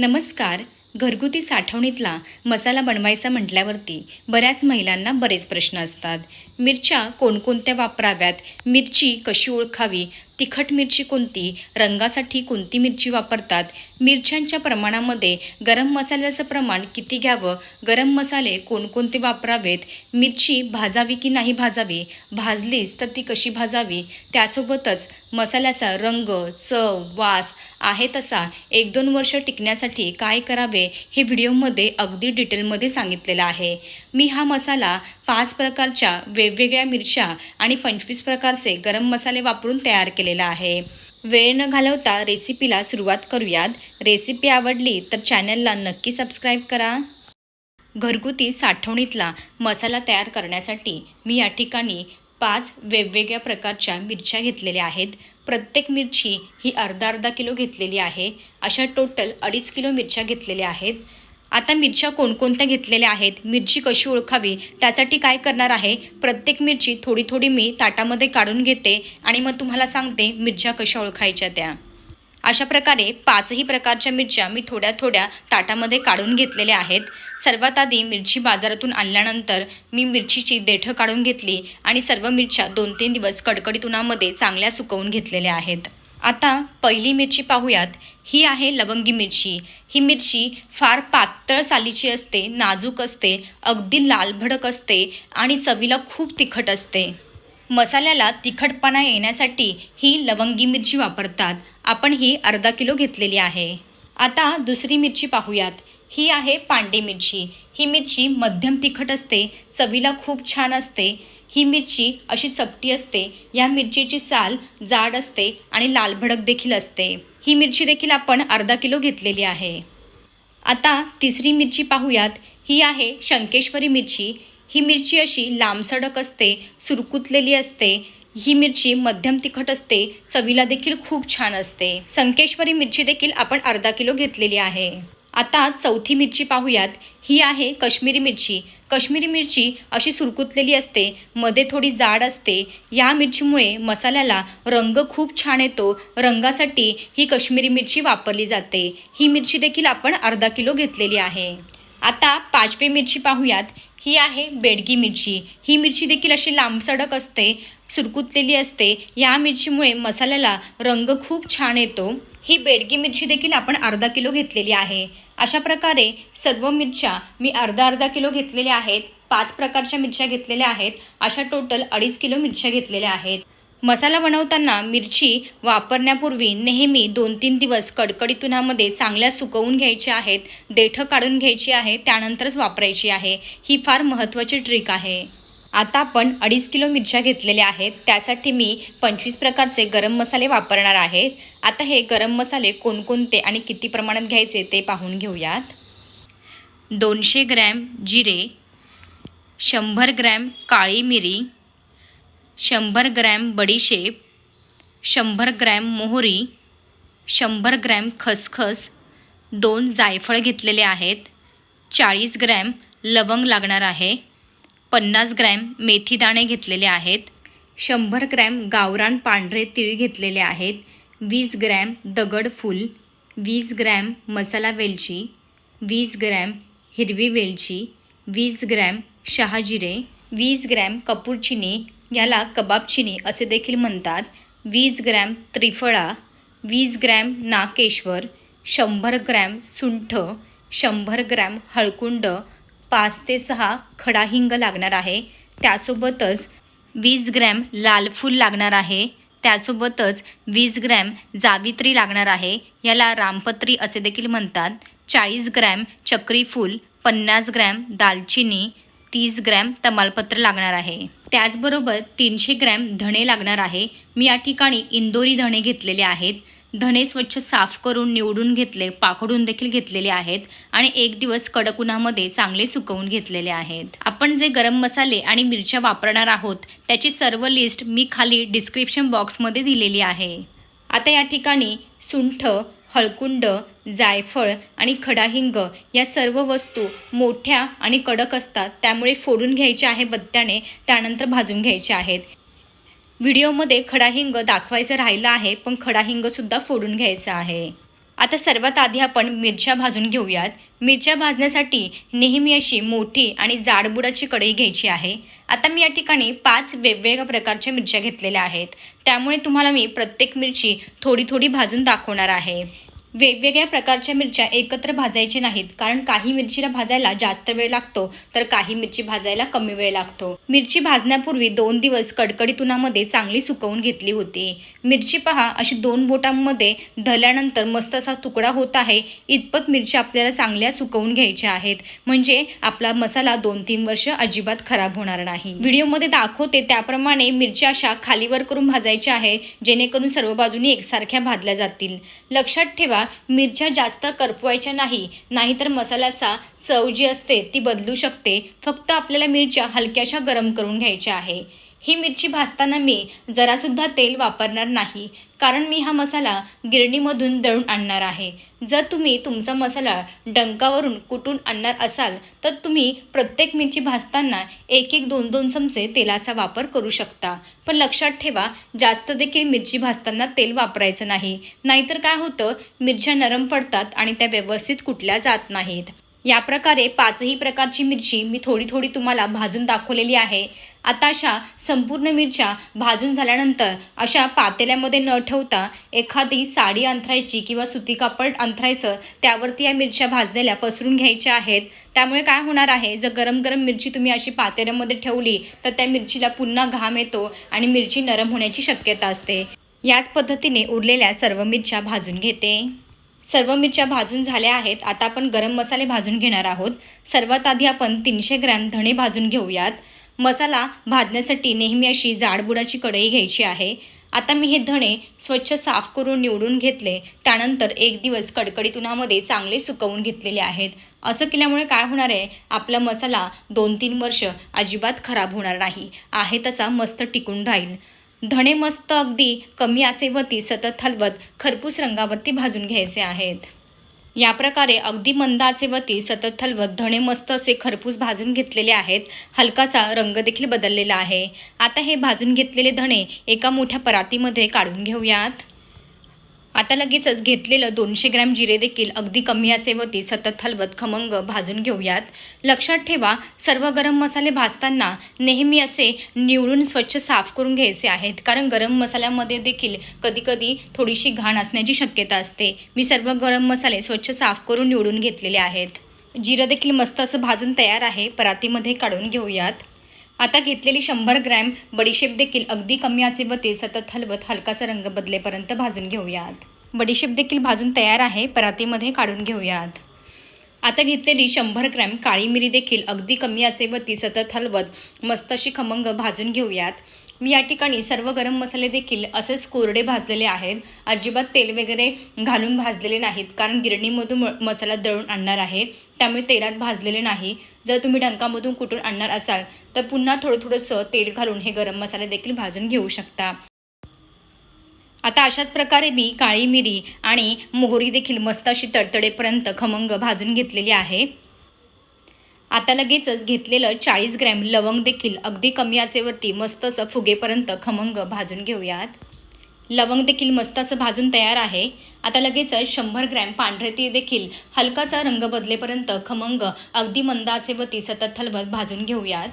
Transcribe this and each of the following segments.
नमस्कार. घरगुती साठवणीतला मसाला बनवायचा म्हटल्यावरती बऱ्याच महिलांना बरेच प्रश्न असतात. मिरच्या कोणकोणत्या वापराव्यात? मिरची कशी ओळखावी? तिखट मिरची कोणती रंगासाठी कोणती मिरची वापरतात मिरच्यांच्या प्रमाणामध्ये गरम मसाल्याचं प्रमाण किती घ्यावं गरम मसाले कोणकोणते वापरावेत मिरची भाजावी की नाही भाजावी भाजलीच तर ती कशी भाजावी त्यासोबतच मसाल्याचा रंग चव वास आहे तसा एक दोन वर्ष टिकण्यासाठी काय करावे हे व्हिडिओमध्ये अगदी डिटेलमध्ये सांगितलेलं आहे. मी हा मसाला पाच प्रकारच्या वेगवेगळ्या मिरच्या आणि पंचवीस प्रकारचे गरम मसाले वापरून तयार केले केलेला आहे. वेळ न घालवता रेसिपीला सुरुवात करूयात. रेसिपी आवडली तर चॅनलला नक्की सबस्क्राईब करा. घरगुती साठवणीतला मसाला तयार करण्यासाठी मी या ठिकाणी पाच वेगवेगळ्या प्रकारच्या मिरच्या घेतलेल्या आहेत. प्रत्येक मिरची ही अर्धा अर्धा किलो घेतलेली आहे. अशा टोटल अडीच किलो मिरच्या घेतलेल्या आहेत. आता मिरच्या कोणकोणत्या घेतलेल्या आहेत? मिरची कशी ओळखावी? त्यासाठी काय करणार आहे? प्रत्येक मिरची थोडी थोडी मी ताटामध्ये काढून घेते आणि मग तुम्हाला सांगते मिरच्या कशा ओळखायच्या त्या. अशा प्रकारे पाचही प्रकारच्या मिरच्या मी थोड्या थोड्या ताटामध्ये काढून घेतलेल्या आहेत. सर्वात आधी मिरची बाजारातून आणल्यानंतर मी मिरचीची देठं काढून घेतली आणि सर्व मिरच्या दोन तीन दिवस कडकडीत उन्हामध्ये चांगल्या सुकवून घेतलेल्या आहेत. आता पहिली मिरची पाहूयात. ही आहे लवंगी मिरची. ही मिरची फार पातळ सालीची असते नाजूक असते अगदी लालभडक असते आणि चवीला खूप तिखट असते. मसाल्याला तिखटपणा येण्यासाठी ही लवंगी मिरची वापरतात. आपण ही अर्धा किलो घेतलेली आहे. आता दुसरी मिरची पाहूयात. ही आहे पांडे मिरची. ही मिरची मध्यम तिखट असते चवीला खूप छान असते. ही मिरची अशी चपटी असते. या मिरचीची साल जाड असते आणि लालभडक देखील असते. ही मिरची देखील आपण अर्धा किलो घेतलेली आहे. आता तिसरी मिरची पाहूयात. ही आहे शंकेश्वरी मिरची. ही मिरची अशी लांबसडक असते सुरकुतलेली असते. ही मिरची मध्यम तिखट असते चवीला देखील खूप छान असते. संकेश्वरी मिरची देखील आपण अर्धा किलो घेतलेली आहे. आता चौथी मिरची पाहूयात. ही आहे कश्मीरी मिरची. कश्मीरी मिरची अशी सुरकुतलेली असते मध्ये थोडी जाड असते. या मिरचीमुळे मसाल्याला रंग खूप छान येतो. रंगासाठी ही कश्मीरी मिरची वापरली जाते. ही मिरची देखील आपण अर्धा किलो घेतलेली आहे. आता पाचवी मिरची पाहूयात. ही आहे बेडगी मिरची. ही मिरची देखील अशी लांबसडक असते सुरकुतलेली असते. या मिरचीमुळे मसाल्याला रंग खूप छान येतो. ही बेडगी मिरची देखील आपण अर्धा किलो घेतलेली आहे. अशा प्रकारे सर्व मिरच्या मी अर्धा अर्धा किलो घेतलेल्या आहेत. पाच प्रकारच्या मिरच्या घेतलेल्या आहेत. अशा टोटल अडीच किलो मिरच्या घेतलेल्या आहेत. मसाला बनवताना मिरची वापरण्यापूर्वी नेहमी दोन तीन दिवस कडकडीत उन्हामध्ये चांगल्या सुकवून घ्यायची आहेत. देठं काढून घ्यायची आहे. त्यानंतरच वापरायची आहे. ही फार महत्त्वाची ट्रिक आहे. आता आपण अडीच किलो मिरच्या घेतलेल्या आहेत. त्यासाठी मी पंचवीस प्रकारचे गरम मसाले वापरणार आहेत आता हे गरम मसाले कोणकोणते आणि किती प्रमाणात घ्यायचे ते पाहून घेऊयात. दोनशे ग्रॅम जिरे शंभर ग्रॅम काळी मिरी शंभर ग्रॅम बडीशेप शंभर ग्रॅम मोहरी शंभर ग्रॅम खसखस दोन जायफळ घेतलेले आहेत. चाळीस ग्रॅम लवंग लागणार आहे. पन्नास ग्रॅम मेथीदाणे घेतलेले आहेत शंभर ग्रॅम गावरान पांढरे तीळ घेतलेले आहेत वीस ग्रॅम दगड फूल वीस ग्रॅम मसाला वेलची वीस ग्रॅम हिरवी वेलची वीस ग्रॅम शहाजिरे वीस ग्रॅम कपूरचिनी याला कबाबचिनी असे देखील म्हणतात वीस ग्रॅम त्रिफळा वीस ग्रॅम नाकेश्वर शंभर ग्रॅम सुंठ शंभर ग्रॅम हळकुंड पाच ते सहा खडा हिंग लागणार आहे. त्यासोबतच वीस ग्रॅम लाल फूल लागणार आहे. त्यासोबतच वीस ग्रॅम जावित्री लागणार आहे. याला रामपत्री असे देखील म्हणतात. चाळीस ग्रॅम चक्रीफूल पन्नास ग्रॅम दालचिनी तीस ग्रॅम तमालपत्र लागणार आहे. त्याचबरोबर तीनशे ग्रॅम धणे लागणार आहे. मी या ठिकाणी इंदोरी धणे घेतलेले आहेत. धणे स्वच्छ साफ करून निवडून घेतले पाकडून देखील घेतलेले आहेत आणि एक दिवस कडक उन्हामध्ये चांगले सुकवून घेतलेले आहेत. आपण जे गरम मसाले आणि मिरच्या वापरणार आहोत त्याची सर्व लिस्ट मी खाली डिस्क्रिप्शन बॉक्समध्ये दिलेली आहे. आता या ठिकाणी सुंठ हळकुंड जायफळ आणि खडाहिंग या सर्व वस्तू मोठ्या आणि कडक असतात त्यामुळे फोडून घ्यायचे आहे बत्त्याने त्यानंतर भाजून घ्यायचे आहेत. व्हिडिओमध्ये खडाहिंग दाखवायचं राहिलं आहे पण खडाहिंगसुद्धा फोडून घ्यायचं आहे. आता सर्वात आधी आपण मिरच्या भाजून घेऊयात. मिरच्या भाजण्यासाठी नेहमी अशी मोठी आणि जाडबुडाची कढई घ्यायची आहे. आता मी या ठिकाणी पाच वेगवेगळ्या प्रकारच्या मिरच्या घेतलेल्या आहेत. त्यामुळे तुम्हाला मी प्रत्येक मिरची थोडी थोडी भाजून दाखवणार आहे. वेगवेगळ्या प्रकारच्या मिरच्या एकत्र भाजायच्या नाहीत. कारण काही मिरचीला भाजायला जास्त वेळ लागतो तर काही मिरची भाजायला कमी वेळ लागतो. मिरची भाजण्यापूर्वी दोन दिवस कडकडीत उन्हामध्ये चांगली सुकवून घेतली होती. मिरची पहा अशी दोन बोटांमध्ये धरल्यानंतर मस्त असा तुकडा होत आहे. इतपत मिरच्या आपल्याला चांगल्या सुकवून घ्यायच्या आहेत. म्हणजे आपला मसाला दोन तीन वर्ष अजिबात खराब होणार नाही. व्हिडिओमध्ये दाखवते त्याप्रमाणे मिरच्या अशा खालीवर करून भाजायच्या आहे जेणेकरून सर्व बाजूनी एकसारख्या भाजल्या जातील. लक्षात ठेवा मिरच्या जास्त करपवायच्या नाही नाहीतर मसाल्याचा चव जी असते ती बदलू शकते. फक्त आपल्याला मिरच्या हलक्याशा गरम करून घ्यायच्या आहे. ही मिरची भाजताना मी जरासुद्धा तेल वापरणार नाही कारण मी हा मसाला गिरणीमधून दळून आणणार आहे. जर तुम्ही तुमचा मसाला डंकावरून कुटून आणणार असाल तर तुम्ही प्रत्येक मिरची भाजताना एक एक दोन दोन चमचे तेलाचा वापर करू शकता. पण लक्षात ठेवा जास्त देखील मिरची भाजताना तेल वापरायचं नाही नाहीतर काय होतं मिरच्या नरम पडतात आणि त्या व्यवस्थित कुटल्या जात नाहीत. या प्रकारे पाचही प्रकारची मिरची मी थोडी थोडी तुम्हाला भाजून दाखवलेली आहे. आता अशा संपूर्ण मिरच्या भाजून झाल्यानंतर अशा पातेल्यामध्ये न ठेवता एखादी साडी अंथरायची किंवा सुती कापड अंथरायचं त्यावरती या मिरच्या भाजलेल्या पसरून घ्यायच्या आहेत. त्यामुळे काय होणार आहे? जर गरम गरम मिरची तुम्ही अशी पातेल्यामध्ये ठेवली तर त्या मिरचीला पुन्हा घाम येतो आणि मिरची नरम होण्याची शक्यता असते. याच पद्धतीने उरलेल्या सर्व मिरच्या भाजून घेते. सर्व मिरच्या भाजून झाल्या आहेत. आता आपण गरम मसाले भाजून घेणार आहोत. सर्वात आधी आपण तीनशे ग्रॅम धणे भाजून घेऊयात. मसाला भाजण्यासाठी नेहमी अशी जाडबुडाची कढई घ्यायची आहे. आता मी हे धणे स्वच्छ साफ करून निवडून घेतले. त्यानंतर एक दिवस कडकडीत उन्हामध्ये चांगले सुकवून घेतलेले आहेत. असं केल्यामुळे काय होणार आहे? आपला मसाला दोन तीन वर्ष अजिबात खराब होणार नाही. आहे तसा मस्त टिकून राहील. धणे मस्त अगदी कमी आचेवरती सतत हलवत खरपूस रंगावरती भाजून घ्यायचे आहेत. या प्रकारे अगदी मंदाचे वती सतत हलवत धणे मस्त असे खरपूस भाजून घेतलेले आहेत. हलकासा रंग देखील बदललेला आहे. आता हे भाजून घेतलेले धणे एका मोठ्या परातीमध्ये काढून घेऊयात. आता लगेचच घेतलेलं दोनशे ग्रॅम जिरे देखील अगदी कमी आचेवरती सतत हलवत खमंग भाजून घेऊयात. लक्षात ठेवा सर्व गरम मसाले भाजताना नेहमी असे निवडून स्वच्छ साफ करून घ्यायचे आहेत. कारण गरम मसाल्यामध्ये देखील कधीकधी थोडीशी घाण असण्याची शक्यता असते. मी सर्व गरम मसाले स्वच्छ साफ करून निवडून घेतलेले आहेत. जिरं देखील मस्त असं भाजून तयार आहे. परातीमध्ये काढून घेऊयात. आता घेतलेली शंभर ग्रॅम बडीशेप देखील अगदी कमी आचेवरती सतत हलवत हलकासा रंग बदलेपर्यंत भाजून घेऊयात. बडीशेप देखील भाजून तयार आहे परातीमध्ये काढून घेऊयात. आता घेतलेली शंभर ग्रॅम काळी मिरी देखील अगदी कमी आचेवरती सतत हलवत मस्त अशी खमंग भाजून घेऊयात. मी या ठिकाणी सर्व गरम मसाले देखील असेच कोरडे भाजलेले आहेत. अजिबात तेल वगैरे घालून भाजलेले नाहीत कारण गिरणीमधून म- मसाला दळून आणणार आहे. त्यामुळे तेलात भाजलेले नाही. जर तुम्ही डंकामधून कुठून आणणार असाल तर पुन्हा थोडं थोडंसं तेल घालून हे गरम मसाले देखील भाजून घेऊ शकता. आता अशाच प्रकारे मी काळी मिरी आणि मोहरी देखील मस्त अशी तडतडेपर्यंत खमंग भाजून घेतलेली आहे. आता लगेचच घेतलेलं चाळीस ग्रॅम लवंग देखील अगदी कमी आचेवरती मस्त असं फुगेपर्यंत खमंग भाजून घेऊयात. लवंग देखील मस्त असं भाजून तयार आहे. आता लगेचच शंभर ग्रॅम पांढरे तीळ देखील हलकासा रंग बदलेपर्यंत खमंग अगदी मंद आचेवरती सतत हलवत भाजून घेऊयात.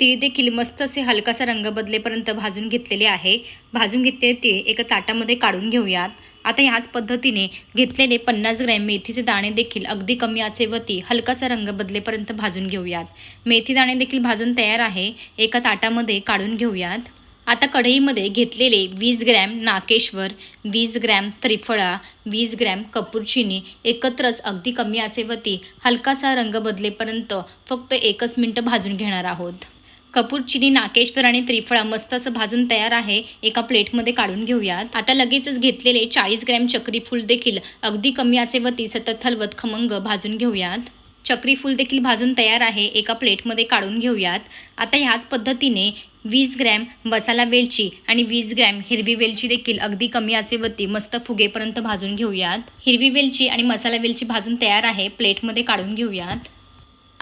तीळ देखील मस्त असे हलकासा रंग बदलेपर्यंत भाजून घेतलेले आहे. भाजून घेतलेले तीळ एका ताटामध्ये काढून घेऊयात. आता ह्याच पद्धतीने घेतलेले पन्नास ग्रॅम मेथीचे दाणे देखील अगदी कमी आचेवरती हलकासा रंग बदलेपर्यंत भाजून घेऊयात. मेथी दाणे देखील भाजून तयार आहे. एका ताटामध्ये काढून घेऊयात. आता कढईमध्ये घेतलेले वीस ग्रॅम नाकेश्वर वीस ग्रॅम त्रिफळा वीस ग्रॅम कपूरचिनी एकत्रच अगदी कमी आचेवरती हलकासा रंग बदलेपर्यंत फक्त एकच मिनटं भाजून घेणार आहोत. कपूर चिनी नाकेश्वर आणि त्रिफळा मस्त असं भाजून तयार आहे. एका प्लेटमध्ये काढून घेऊयात. आता लगेचच घेतलेले चाळीस ग्रॅम चक्री फूल देखील अगदी कमी आचेवरती सतत हलवत खमंग भाजून घेऊयात. चक्री फूल देखील भाजून तयार आहे. एका प्लेटमध्ये काढून घेऊयात. आता ह्याच पद्धतीने वीस ग्रॅम मसाला वेलची आणि वीस ग्रॅम हिरवी वेलची देखील अगदी कमी आचेवरती मस्त फुगेपर्यंत भाजून घेऊयात. हिरवी वेलची आणि मसाला वेलची भाजून तयार आहे. प्लेटमध्ये काढून घेऊयात.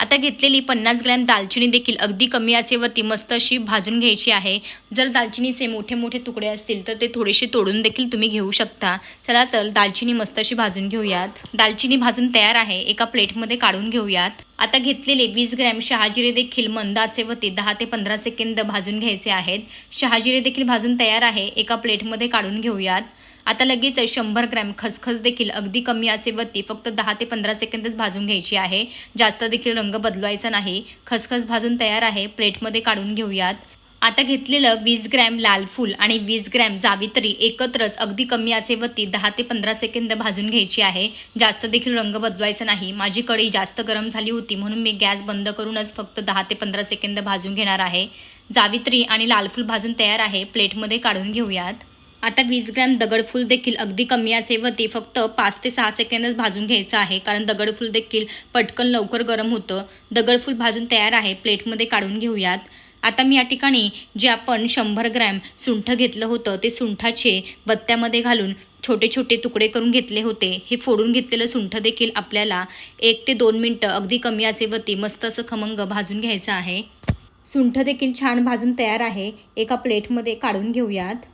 आता घेतलेली पन्नास ग्रॅम दालचिनी देखील अगदी कमी आचेवरती मस्त अशी भाजून घ्यायची आहे. जर दालचिनीचे मोठे मोठे तुकडे असतील तर ते थोडेसे तोडून देखील तुम्ही घेऊ शकता. चला तर दालचिनी मस्त अशी भाजून घेऊयात. दालचिनी भाजून तयार आहे. एका प्लेटमध्ये काढून घेऊयात. आता घेतलेले वीस ग्रॅम शहाजिरे देखील मंद आचेवरती दहा ते पंधरा सेकंद भाजून घ्यायचे आहेत. शहाजिरे देखील भाजून तयार आहे. एका प्लेटमध्ये काढून घेऊयात. आता लगेच शंभर ग्रॅम खसखस देखील अगदी कमी असेवरती फक्त दहा ते पंधरा सेकंदच भाजून घ्यायची आहे. जास्त देखील रंग बदलवायचा नाही. खसखस भाजून तयार आहे. प्लेटमध्ये काढून घेऊयात. आता घेतलेलं वीस ग्रॅम लाल फूल आणि वीस ग्रॅम जावित्री एकत्रच अगदी कमी आचेवरती दहा ते पंधरा सेकंद भाजून घ्यायची आहे. जास्त देखील रंग बदलवायचा नाही. माझी कढई जास्त गरम झाली होती म्हणून मी गॅस बंद करूनच फक्त दहा ते पंधरा सेकंद भाजून घेणार आहे. जावित्री आणि लाल फूल भाजून तयार आहे. प्लेटमध्ये काढून घेऊयात. आता वीस ग्रॅम दगडफूल देखील अगदी कमी आचेवरती फक्त पाच ते सहा सेकंदच भाजून घ्यायचं आहे. कारण दगडफूल देखील पटकन लवकर गरम होतं. दगडफूल भाजून तयार आहे. प्लेटमध्ये काढून घेऊयात. आता मी या ठिकाणी जे आपण शंभर ग्रॅम सुंठ घेतलं होतं ते सुंठाचे बत्त्यामध्ये घालून छोटे छोटे तुकडे करून घेतले होते. हे फोडून घेतलेलं सुंठ देखील आपल्याला एक ते दोन मिनटं अगदी कमी आचेवरती मस्त असं खमंग भाजून घ्यायचं आहे. सुंठ देखील छान भाजून तयार आहे. एका प्लेटमध्ये काढून घेऊयात.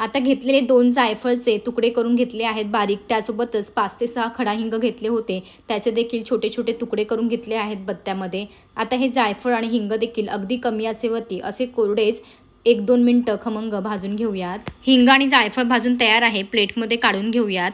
आता घेतलेले दोन जायफळचे तुकडे करून घेतले आहेत बारीक. त्यासोबतच पाच ते सहा खडा हिंग घेतले होते. त्याचे देखील छोटे छोटे तुकडे करून घेतले आहेत बत्त्यामध्ये. आता हे जायफळ आणि हिंग देखील अगदी कमी असेवरती असे कोरडेच एक दोन मिनटं खमंग भाजून घेऊयात. हिंग आणि जायफळ भाजून तयार आहे. प्लेटमध्ये काढून घेऊयात.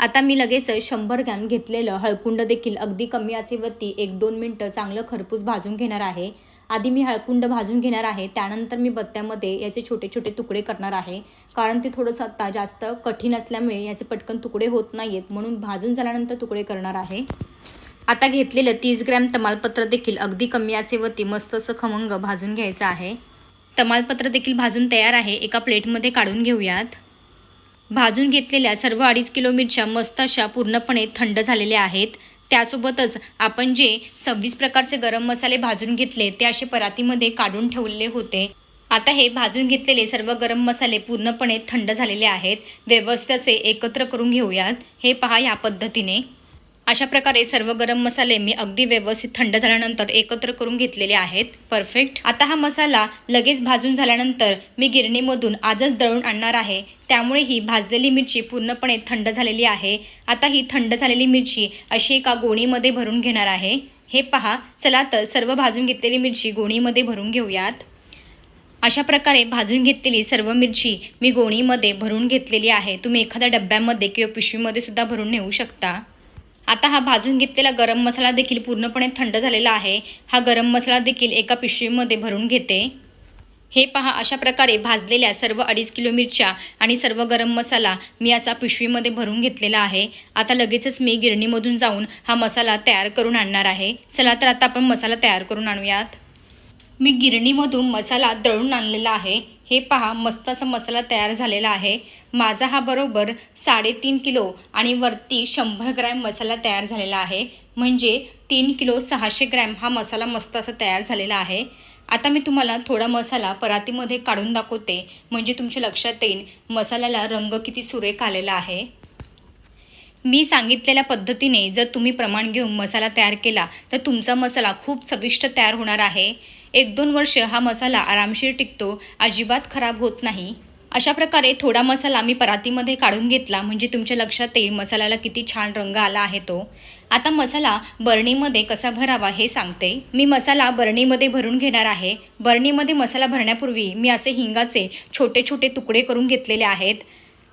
आता मी लगेच शंभर ग्रॅम घेतलेलं हळकुंड देखील अगदी कमी आचेवरती एक दोन मिनटं चांगलं खरपूस भाजून घेणार आहे. आधी मी हळकुंड भाजून घेणार आहे. त्यानंतर मी बत्त्यामध्ये याचे छोटे छोटे तुकडे करणार आहे. कारण ते थोडंसं आत्ता जास्त कठीण असल्यामुळे याचे पटकन तुकडे होत नाही आहेत म्हणून भाजून झाल्यानंतर तुकडे करणार आहे. आता घेतलेलं तीस ग्रॅम तमालपत्र देखील अगदी कमी आचेवरती मस्त असं खमंग भाजून घ्यायचं आहे. तमालपत्र देखील भाजून तयार आहे. एका प्लेटमध्ये काढून घेऊयात. भाजून घेतलेल्या सर्व अडीच किलो मिरच्या मस्त अशा पूर्णपणे थंड झालेल्या आहेत. त्यासोबतच आपण जे सव्वीस प्रकारचे गरम मसाले भाजून घेतले ते असे परातीमध्ये काढून ठेवलेले होते. आता हे भाजून घेतलेले सर्व गरम मसाले पूर्णपणे थंड झालेले आहेत. व्यवस्थित असे एकत्र करून घेऊयात. हे पहा या पद्धतीने. अशा प्रकारे सर्व गरम मसाले मी अगदी व्यवस्थित थंड झाल्यानंतर एकत्र करून घेतलेले आहेत. परफेक्ट आता हा मसाला लगेच भाजून झाल्यानंतर मी गिरणीमधून आजच दळून आणणार आहे. त्यामुळे ही भाजलेली मिरची पूर्णपणे थंड झालेली आहे. आता ही थंड झालेली मिरची अशी एका गोणीमध्ये भरून घेणार आहे. हे पहा चला तर सर्व भाजून घेतलेली मिरची गोणीमध्ये भरून घेऊयात. अशा प्रकारे भाजून घेतलेली सर्व मिरची मी गोणीमध्ये भरून घेतलेली आहे. तुम्ही एखाद्या डब्यामध्ये किंवा पिशवीमध्ये सुद्धा भरून नेऊ शकता. आता हा भाजून घेतलेला गरम मसाला देखील पूर्णपणे थंड झालेला आहे. हा गरम मसाला देखील एका पिशवीमध्ये भरून घेते. हे पहा अशा प्रकारे भाजलेल्या सर्व अडीच किलो मिरच्या आणि सर्व गरम मसाला मी असा पिशवीमध्ये भरून घेतलेला आहे. आता लगेचच मी गिरणीमधून जाऊन हा मसाला तयार करून आणणार आहे. चला तर आता आपण मसाला तयार करून आणूयात. मी गिरणीमधून मसाला दळून आणलेला आहे. हे पहा मस्त असा मसाला तयार झालेला आहे. माझा हा बरोबर साडेतीन किलो आणि वरती शंभर ग्रॅम मसाला तयार झालेला आहे. म्हणजे तीन किलो सहाशे ग्रॅम हा मसाला मस्त असा तयार झालेला आहे. आता मी तुम्हाला थोडा मसाला परातीमध्ये काढून दाखवते. म्हणजे तुमच्या लक्षात येईल मसाल्याला रंग किती सुरेख आलेला आहे. मी सांगितलेल्या पद्धतीने जर तुम्ही प्रमाण घेऊन मसाला तयार केला तर तुमचा मसाला खूप चविष्ट तयार होणार आहे. एक दोन वर्ष हा मसाला आरामशीर टिकतो अजिबात खराब होत नाही. अशा प्रकारे थोडा मसाला मी परातीमध्ये काढून घेतला म्हणजे तुमच्या लक्षात येईल मसाल्याला किती छान रंग आला आहे तो. आता मसाला बरणीमध्ये कसा भरावा हे सांगते. मी मसाला बरणीमध्ये भरून घेणार आहे. बरणीमध्ये मसाला भरण्यापूर्वी मी असे हिंगाचे छोटे छोटे तुकडे करून घेतलेले आहेत.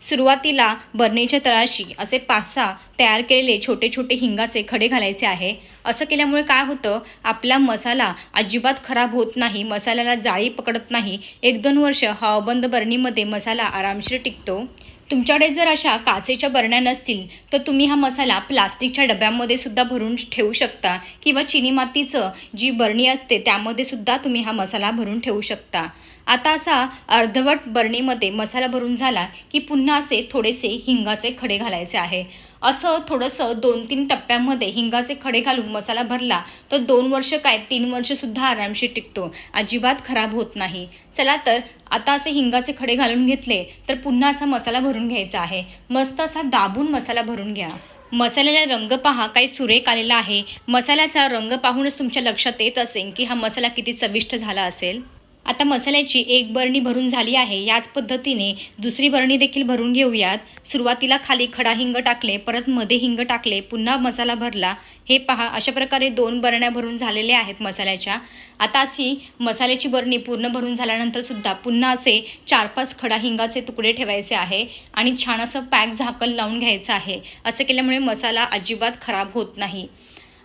सुरुवातीला बरणीच्या तळाशी असे पाच सहा तयार केलेले छोटे छोटे हिंगाचे खडे घालायचे आहे. असं केल्यामुळे काय होतं? आपला मसाला अजिबात खराब होत नाही. मसाल्याला जाळी पकडत नाही. एक दोन वर्ष हवाबंद बरणीमध्ये मसाला आरामशीर टिकतो. तुमच्याकडे जर अशा काचेच्या बरण्या नसतील तर तुम्ही हा मसाला प्लास्टिकच्या डब्यामध्ये सुद्धा भरून ठेवू शकता किंवा चिनी मातीचं जी बरणी असते त्यामध्ये सुद्धा तुम्ही हा मसाला भरून ठेवू शकता. आता असा अर्धवट बरणीमध्ये मसाला भरून झाला की पुन्हा असे थोडेसे हिंगाचे खडे घालायचे आहे. असं थोडंसं दोन तीन टप्प्यामध्ये हिंगाचे खडे घालून मसाला भरला तर दोन वर्ष काय तीन वर्षसुद्धा आरामशीर टिकतो. अजिबात खराब होत नाही. चला तर आता असे हिंगाचे खडे घालून घेतले तर पुन्हा असा मसाला भरून घ्यायचा आहे. मस्त असा दाबून मसाला भरून घ्या. मसाल्याला रंग पहा काही सुरेख आलेला आहे. मसाल्याचा रंग पाहूनच तुमच्या लक्षात येत असेल की हा मसाला किती चविष्ट झाला असेल. आता मसाल्याची एक बरणी भरून झाली आहे. याच पद्धतीने दुसरी बरणी देखील भरून घेऊयात. सुरुवातीला खाली खडा हिंग टाकले परत मध्ये हिंग टाकले पुन्हा मसाला भरला. हे पहा अशा प्रकारे दोन बरण्या भरून झालेल्या आहेत मसाल्याच्या. आता अशी मसाल्याची बरणी पूर्ण भरून झाल्यानंतर सुद्धा पुन्हा असे चार पाच खडा हिंगाचे तुकडे ठेवायचे आहे आणि छान असं पॅक झाकल लावून घ्यायचं आहे. असं केल्यामुळे मसाला अजिबात खराब होत नाही.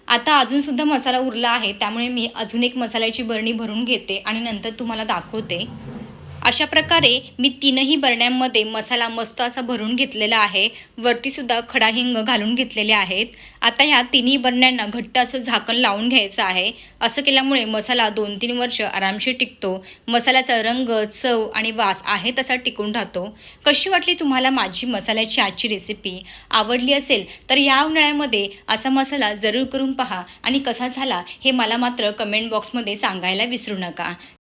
आता अजूनसुद्धा मसाला उरला आहे त्यामुळे मी अजून एक मसाल्याची बरणी भरून घेते आणि नंतर तुम्हाला दाखवते. अशा प्रकारे मी तीनही बरण्यांमध्ये मसाला मस्त असा भरून घेतलेला आहे. वरतीसुद्धा खडा हिंग घालून घेतलेले आहेत. आता ह्या तिन्ही बरण्यांना घट्ट असं झाकण लावून घ्यायचं आहे. असं केल्यामुळे मसाला दोन तीन वर्ष आरामशीर टिकतो. मसाल्याचा रंग चव आणि वास आहे तसा टिकून राहतो. कशी वाटली तुम्हाला माझी मसाल्याची आजची रेसिपी आवडली असेल तर या उन्हाळ्यामध्ये असा मसाला जरूर करून पहा. आणि कसा झाला हे मला मात्र कमेंट बॉक्समध्ये सांगायला विसरू नका.